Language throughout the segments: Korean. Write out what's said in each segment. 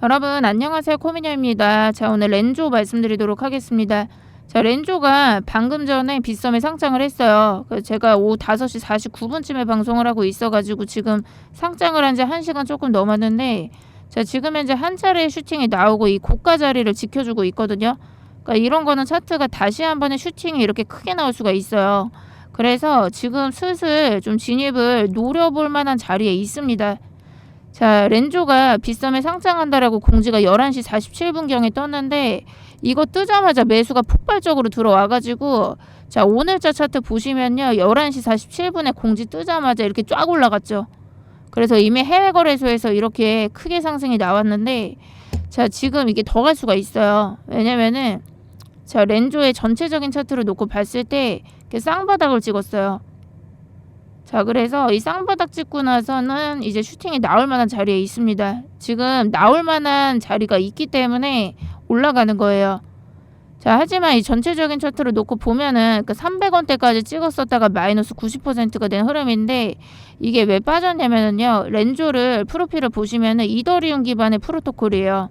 여러분 안녕하세요 코미녀입니다. 자 오늘 렌조 말씀드리도록 하겠습니다. 자 렌조가 방금 전에 빗썸에 상장을 했어요. 그래서 제가 오후 5시 49분쯤에 방송을 하고 있어가지고 지금 상장을 한 지 1시간 조금 넘었는데 자 지금 현재 한 차례 슈팅이 나오고 이 고가 자리를 지켜주고 있거든요. 그러니까 이런 거는 차트가 다시 한 번에 슈팅이 이렇게 크게 나올 수가 있어요. 그래서 지금 슬슬 좀 진입을 노려볼 만한 자리에 있습니다. 자, 렌조가 빗썸에 상장한다라고 공지가 11시 47분경에 떴는데 이거 뜨자마자 매수가 폭발적으로 들어와가지고 자, 오늘자 차트 보시면요. 11시 47분에 공지 뜨자마자 이렇게 쫙 올라갔죠. 그래서 이미 해외 거래소에서 이렇게 크게 상승이 나왔는데 자, 지금 이게 더 갈 수가 있어요. 왜냐면은 자, 렌조의 전체적인 차트를 놓고 봤을 때 쌍바닥을 찍었어요. 자, 그래서 이 쌍바닥 찍고 나서는 이제 슈팅이 나올 만한 자리에 있습니다. 지금 나올 만한 자리가 있기 때문에 올라가는 거예요. 자, 하지만 이 전체적인 차트를 놓고 보면은 그 300원대까지 찍었었다가 마이너스 90%가 된 흐름인데 이게 왜 빠졌냐면은요. 렌조를 프로필을 보시면은 이더리움 기반의 프로토콜이에요.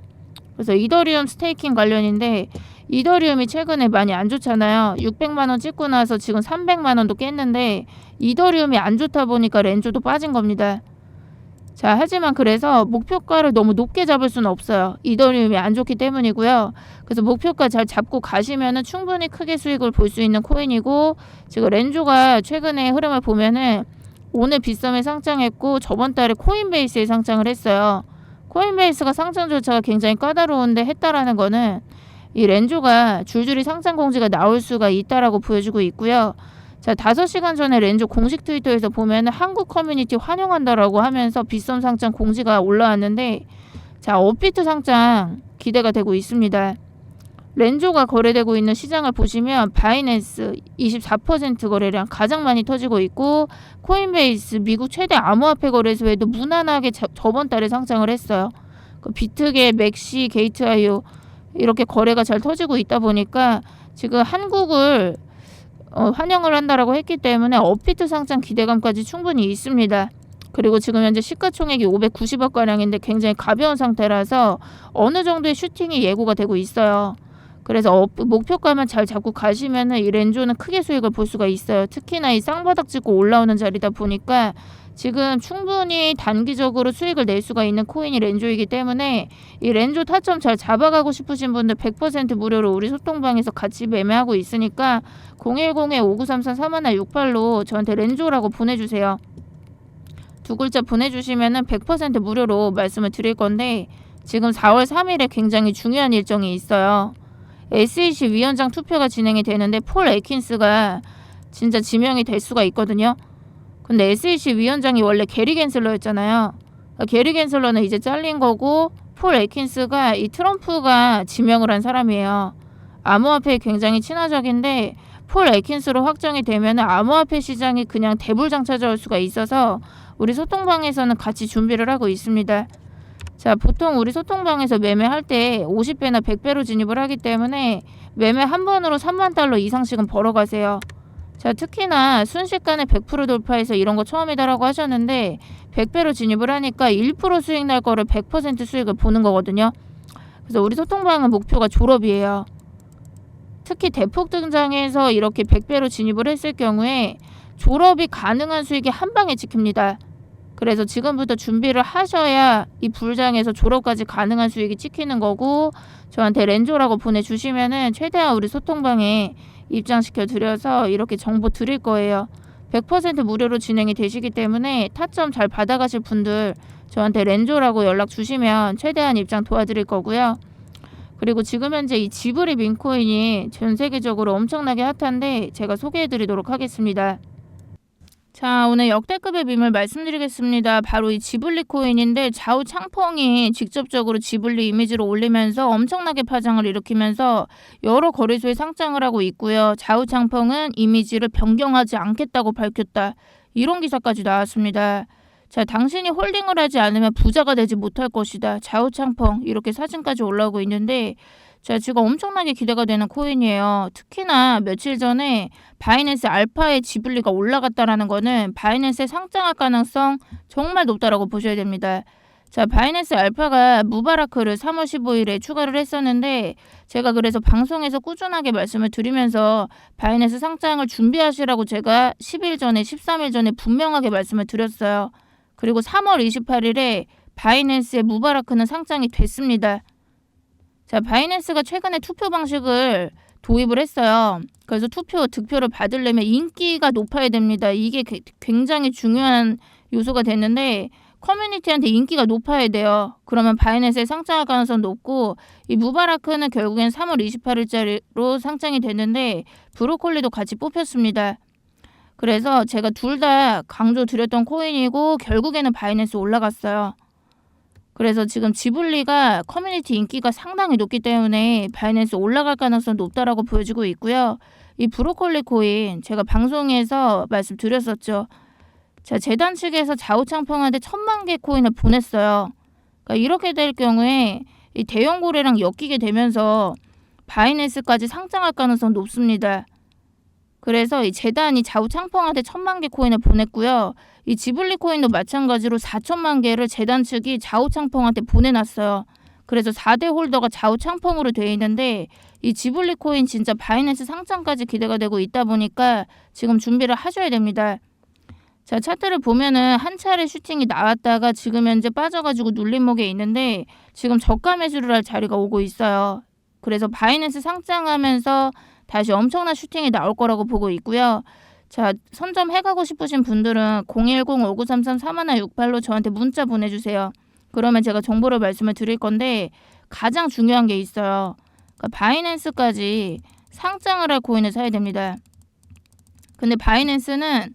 그래서 이더리움 스테이킹 관련인데 이더리움이 최근에 많이 안 좋잖아요. 600만 원 찍고 나서 지금 300만 원도 깼는데 이더리움이 안 좋다 보니까 렌조도 빠진 겁니다. 자, 하지만 그래서 목표가를 너무 높게 잡을 수는 없어요. 이더리움이 안 좋기 때문이고요. 그래서 목표가 잘 잡고 가시면은 충분히 크게 수익을 볼 수 있는 코인이고 지금 렌조가 최근에 흐름을 보면은 오늘 빗썸에 상장했고 저번 달에 코인베이스에 상장을 했어요. 코인베이스가 상장 절차가 굉장히 까다로운데 했다라는 거는 이 렌조가 줄줄이 상장 공지가 나올 수가 있다라고 보여주고 있고요. 자, 5시간 전에 렌조 공식 트위터에서 보면은 한국 커뮤니티 환영한다라고 하면서 빗썸 상장 공지가 올라왔는데 자, 업비트 상장 기대가 되고 있습니다. 렌조가 거래되고 있는 시장을 보시면 바이낸스 24% 거래량 가장 많이 터지고 있고 코인베이스 미국 최대 암호화폐 거래소에도 무난하게 자, 저번 달에 상장을 했어요. 그 비트게, 맥시, 게이트아이오 이렇게 거래가 잘 터지고 있다 보니까 지금 한국을 어, 환영을 한다라고 했기 때문에 업비트 상장 기대감까지 충분히 있습니다. 그리고 지금 현재 시가총액이 590억 가량인데 굉장히 가벼운 상태라서 어느 정도의 슈팅이 예고가 되고 있어요. 그래서 업, 목표가만 잘 잡고 가시면은 이 렌조는 크게 수익을 볼 수가 있어요. 특히나 이 쌍바닥 찍고 올라오는 자리다 보니까 지금 충분히 단기적으로 수익을 낼 수가 있는 코인이 렌조이기 때문에 이 렌조 타점 잘 잡아가고 싶으신 분들 100% 무료로 우리 소통방에서 같이 매매하고 있으니까 010-5933-3168로 저한테 렌조라고 보내주세요. 두 글자 보내주시면 은 100% 무료로 말씀을 드릴 건데 지금 4월 3일에 굉장히 중요한 일정이 있어요. SEC 위원장 투표가 진행이 되는데 폴 에킨스가 진짜 지명이 될 수가 있거든요. 근데 SEC 위원장이 원래 게리 겐슬러였잖아요. 그러니까 게리 겐슬러는 이제 잘린 거고 폴 에킨스가 이 트럼프가 지명을 한 사람이에요. 암호화폐에 굉장히 친화적인데 폴 에킨스로 확정이 되면 암호화폐 시장이 그냥 대불장 찾아올 수가 있어서 우리 소통방에서는 같이 준비를 하고 있습니다. 자, 보통 우리 소통방에서 매매할 때 50배나 100배로 진입을 하기 때문에 매매 한 번으로 3만 달러 이상씩은 벌어가세요. 자, 특히나 순식간에 100% 돌파해서 이런 거 처음이다라고 하셨는데 100배로 진입을 하니까 1% 수익 날 거를 100% 수익을 보는 거거든요. 그래서 우리 소통방은 목표가 졸업이에요. 특히 대폭 등장해서 이렇게 100배로 진입을 했을 경우에 졸업이 가능한 수익이 한 방에 찍힙니다. 그래서 지금부터 준비를 하셔야 이 불장에서 졸업까지 가능한 수익이 찍히는 거고 저한테 렌조라고 보내주시면은 최대한 우리 소통방에 입장시켜 드려서 이렇게 정보 드릴 거예요. 100% 무료로 진행이 되시기 때문에 타점 잘 받아가실 분들 저한테 렌조라고 연락 주시면 최대한 입장 도와드릴 거고요. 그리고 지금 현재 이 지브리 민코인이 전 세계적으로 엄청나게 핫한데 제가 소개해 드리도록 하겠습니다. 자, 오늘 역대급의 밈을 말씀드리겠습니다. 바로 이 지블리 코인인데 좌우 창펑이 직접적으로 지블리 이미지를 올리면서 엄청나게 파장을 일으키면서 여러 거래소에 상장을 하고 있고요. 좌우 창펑은 이미지를 변경하지 않겠다고 밝혔다. 이런 기사까지 나왔습니다. 자, 당신이 홀딩을 하지 않으면 부자가 되지 못할 것이다. 좌우 창펑 이렇게 사진까지 올라오고 있는데 자, 지금 엄청나게 기대가 되는 코인이에요. 특히나 며칠 전에 바이낸스 알파의 지불리가 올라갔다라는 거는 바이낸스에 상장할 가능성 정말 높다라고 보셔야 됩니다. 자, 바이낸스 알파가 무바라크를 3월 15일에 추가를 했었는데 제가 그래서 방송에서 꾸준하게 말씀을 드리면서 바이낸스 상장을 준비하시라고 제가 10일 전에 13일 전에 분명하게 말씀을 드렸어요. 그리고 3월 28일에 바이낸스의 무바라크는 상장이 됐습니다. 자, 바이낸스가 최근에 투표 방식을 도입을 했어요. 그래서 투표, 득표를 받으려면 인기가 높아야 됩니다. 이게 게- 굉장히 중요한 요소가 됐는데 커뮤니티한테 인기가 높아야 돼요. 그러면 바이낸스에 상장할 가능성 높고 이 무바라크는 결국엔 3월 28일자리로 상장이 됐는데 브로콜리도 같이 뽑혔습니다. 그래서 제가 둘 다 강조 드렸던 코인이고 결국에는 바이낸스 올라갔어요. 그래서 지금 지블리가 커뮤니티 인기가 상당히 높기 때문에 바이낸스 올라갈 가능성 높다라고 보여지고 있고요. 이 브로콜리 코인 제가 방송에서 말씀드렸었죠. 자, 재단 측에서 좌우창평한테 천만 개 코인을 보냈어요. 그러니까 이렇게 될 경우에 이 대형 고래랑 엮이게 되면서 바이낸스까지 상장할 가능성 높습니다. 그래서 이 재단이 좌우창평한테 천만 개 코인을 보냈고요. 이 지블리 코인도 마찬가지로 4천만 개를 재단 측이 좌우창평한테 보내놨어요. 그래서 4대 홀더가 좌우창평으로 되어 있는데 이 지블리 코인 진짜 바이낸스 상장까지 기대가 되고 있다 보니까 지금 준비를 하셔야 됩니다. 자 차트를 보면은 한 차례 슈팅이 나왔다가 지금 현재 빠져가지고 눌림목에 있는데 지금 저가 매수를 할 자리가 오고 있어요. 그래서 바이낸스 상장하면서 다시 엄청난 슈팅이 나올 거라고 보고 있고요. 자 선점 해가고 싶으신 분들은 010-5933-3168로 저한테 문자 보내주세요. 그러면 제가 정보를 말씀을 드릴 건데 가장 중요한 게 있어요. 그러니까 바이낸스까지 상장을 할 코인을 사야 됩니다. 근데 바이낸스는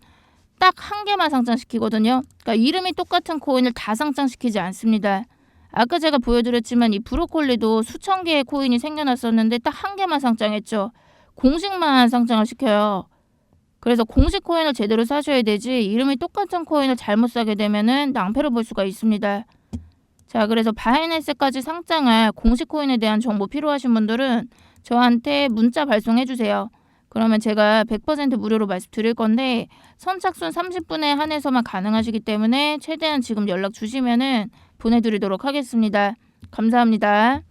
딱 한 개만 상장시키거든요. 그러니까 이름이 똑같은 코인을 다 상장시키지 않습니다. 아까 제가 보여드렸지만 이 브로콜리도 수천 개의 코인이 생겨났었는데 딱 한 개만 상장했죠. 공식만 상장을 시켜요. 그래서 공식 코인을 제대로 사셔야 되지 이름이 똑같은 코인을 잘못 사게 되면은 낭패를 볼 수가 있습니다. 자, 그래서 바이낸스까지 상장할 공식 코인에 대한 정보 필요하신 분들은 저한테 문자 발송해 주세요. 그러면 제가 100% 무료로 말씀드릴 건데 선착순 30분에 한해서만 가능하시기 때문에 최대한 지금 연락 주시면은 보내드리도록 하겠습니다. 감사합니다.